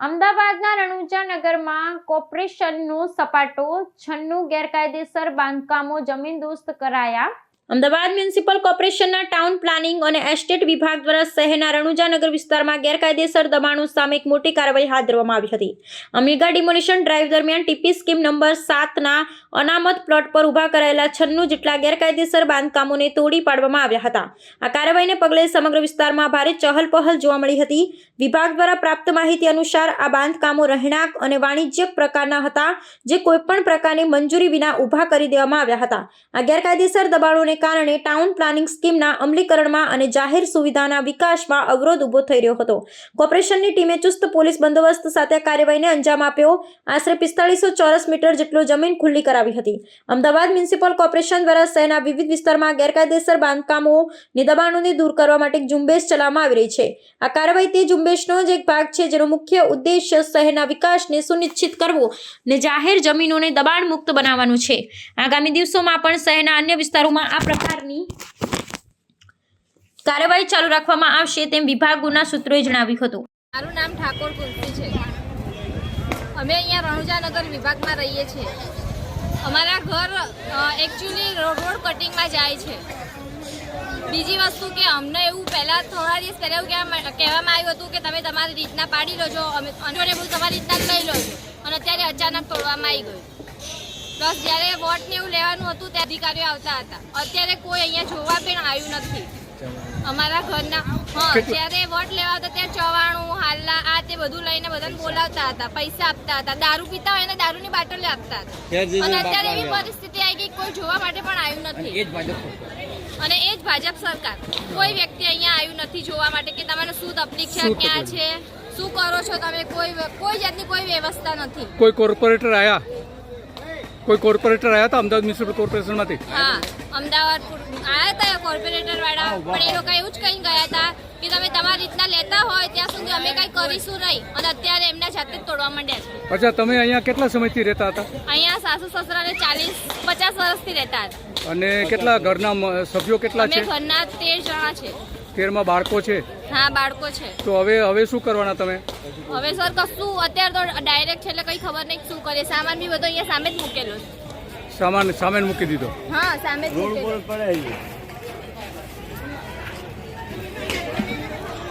અમદાવાદના રણુજા નગરમાં કોર્પોરેશનનો સપાટો છન્નું ગેરકાયદેસર બાંધકામો જમીનદોસ્ત કરાયા. અમદાવાદ મ્યુનિસિપલ કોર્પોરેશનના ટાઉન પ્લાનિંગ અને એસ્ટેટ વિભાગ દ્વારા શહેરના રણુજાનગર વિસ્તારમાં ગેરકાયદેસર દબાણો સામે એક મોટી કાર્યવાહી હાથ ધરવામાં આવી હતી. અમીગા ડિમોલિશન ડ્રાઈવ દરમિયાન ટીપી સ્કીમ નંબર સાતના અનામત પ્લોટ પર ઊભા કરાયેલા છન્નું જેટલા ગેરકાયદેસર બાંધકામોને તોડી પાડવામાં આવ્યા હતા. આ કાર્યવાહીને પગલે સમગ્ર વિસ્તારમાં ભારે ચહલપહલ જોવા મળી હતી. વિભાગ દ્વારા પ્રાપ્ત માહિતી અનુસાર આ બાંધકામો રહેણાંક અને વાણિજ્યક પ્રકારના હતા, જે કોઈપણ પ્રકારની મંજૂરી વિના ઊભા કરી દેવામાં આવ્યા હતા. આ ગેરકાયદેસર દબાણોને કારણે ટાઉન પ્લાનિંગ સ્કીમના અમલીકરણમાં અને જાહેર સુવિધાના વિકાસમાં અવરોધ ઊભો થઈ રહ્યો હતો. કોર્પોરેશનની ટીમે ચુસ્ત પોલીસ બંદોબસ્ત સાથે કાર્યવાહીને અંજામ આપ્યો. આશરે પિસ્તાળીસો ચોરસ મીટર જેટલો જમીન ખુલ્લી કરાવી હતી. અમદાવાદ મ્યુનિસિપલ કોર્પોરેશન દ્વારા શહેરના વિવિધ વિસ્તારમાં ગેરકાયદેસર બાંધકામો ની દબાણોને દૂર કરવા માટે ઝુંબેશ ચલાવવામાં આવી રહી છે. આ કાર્યવાહી તે ઝુંબેશનો જ એક ભાગ છે જેનો મુખ્ય ઉદ્દેશ્ય શહેરના વિકાસને સુનિશ્ચિત કરવો ને જાહેર જમીનોને દબાણ મુક્ત બનાવવાનું છે. આગામી દિવસોમાં પણ શહેરના અન્ય વિસ્તારોમાં આ પ્રકારની કાર્યવાહી ચાલુ રાખવામાં આવશે તેમ વિભાગોના સૂત્રોએ જણાવ્યું હતું. મારું નામ ઠાકોર કુલસી છે. અમે અહીંયા રણુજાનગર વિભાગમાં રહીએ છીએ. અમારા ઘર એકચ્યુઅલી રોડ કટિંગમાં જાય છે. બીજી વસ્તુ કે અમને એવું પહેલાં થોડા દિવસ પહેલાં એવું કહેવામાં આવ્યું હતું કે તમે તમારી રીતના પાડી લોજો, અમે અને તમારી રીતના જ લઈ લોજો. અને અત્યારે અચાનક તોડવામાં આવી ગયું. પ્લસ જ્યારે વોટ ને એવું લેવાનું હતું તે અધિકારીઓ આવતા હતા. અત્યારે કોઈ અહીંયા જોવા પણ આવ્યું નથી. અમારા ઘરના હા જ્યારે વોટ લેવા હતા ત્યાં ચવાણું હાલના આ તે બધું લઈને બધાને બોલાવતા હતા પૈસા આપતા હતા દારૂ પીતા હોય ને દારૂની બાટલી આપતા હતા. અને અત્યારે એવી પરિસ્થિતિ આવી ગઈ કોઈ જોવા માટે પણ આવ્યું નથી. અને એ જ ભાજપ સરકાર. કોઈ વ્યક્તિ અહીંયા આવ્યું નથી જોવા માટે કે તમારે શું તકલીફ છે ક્યાં છે શું કરો છો તમે? કોઈ કોઈ જાતની કોઈ વ્યવસ્થા નથી. કોઈ કોર્પોરેટર આયા? કોઈ કોર્પોરેટર આયા હતા અમદાવાદ મ્યુનિસિપલ કોર્પોરેશનમાંથી? હા અમદાવાદ આવ્યા હતા કોર્પોરેટર વાળા. પણ એ લોકો એવું જ કહીને ગયા હતા કે તમે તમારી રીતના લેતા હોય ત્યાં સુધી અમે કઈ કરીશું નહીં. અને અત્યારે એમના જાતે જ તોડવા માંડ્યા છે. અચ્છા તમે અહીંયા કેટલા સમયથી રહેતા હતા? અહીંયા સાસુ સસરાને ચાલીસ પચાસ વર્ષથી રહેતા હતા. અને કેટલા ઘરના સભ્યો કેટલા છે? ઘરના તેર જણા છે. તેરમાં બાળકો છે? હા બાળકો છે. તો હવે હવે શું કરવાના તમે? હવે સર કશું અત્યારે તો ડાયરેક્ટ છે એટલે કઈ ખબર નહીં શું કરીએ. સામાન બી બધો અહીંયા સામે જ મૂકેલો છે. સામાન સામે મૂકી દીધો? હા સામે જ મૂકેલો